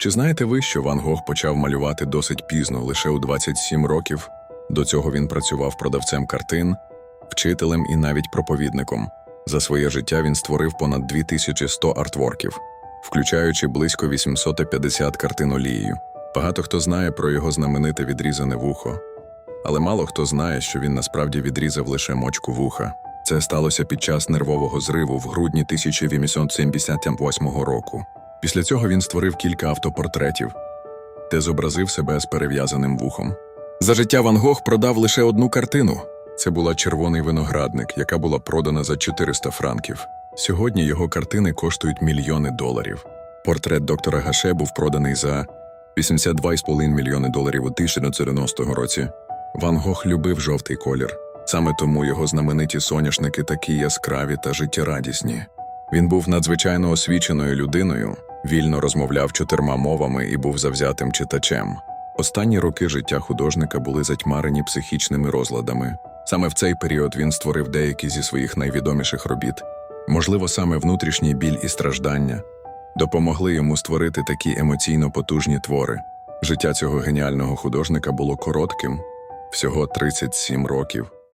Чи знаєте ви, що Ван Гог почав малювати досить пізно, лише у 27 років? До цього він працював продавцем картин, вчителем і навіть проповідником. За своє життя він створив понад 2100 артворків, включаючи близько 850 картин олією. Багато хто знає про його знамените відрізане вухо, але мало хто знає, що він насправді відрізав лише мочку вуха. Це сталося під час нервового зриву в грудні 1878 року. Після цього він створив кілька автопортретів, де зобразив себе з перев'язаним вухом. За життя Ван Гог продав лише одну картину. Це була червоний виноградник, яка була продана за 400 франків. Сьогодні його картини коштують мільйони доларів. Портрет доктора Гаше був проданий за 82,5 мільйони доларів у 1990 році. Ван Гог любив жовтий колір. Саме тому його знамениті соняшники такі яскраві та життєрадісні. Він був надзвичайно освіченою людиною, вільно розмовляв чотирма мовами і був завзятим читачем. Останні роки життя художника були затьмарені психічними розладами. Саме в цей період він створив деякі зі своїх найвідоміших робіт. Можливо, саме внутрішній біль і страждання допомогли йому створити такі емоційно потужні твори. Життя цього геніального художника було коротким, всього 37 років.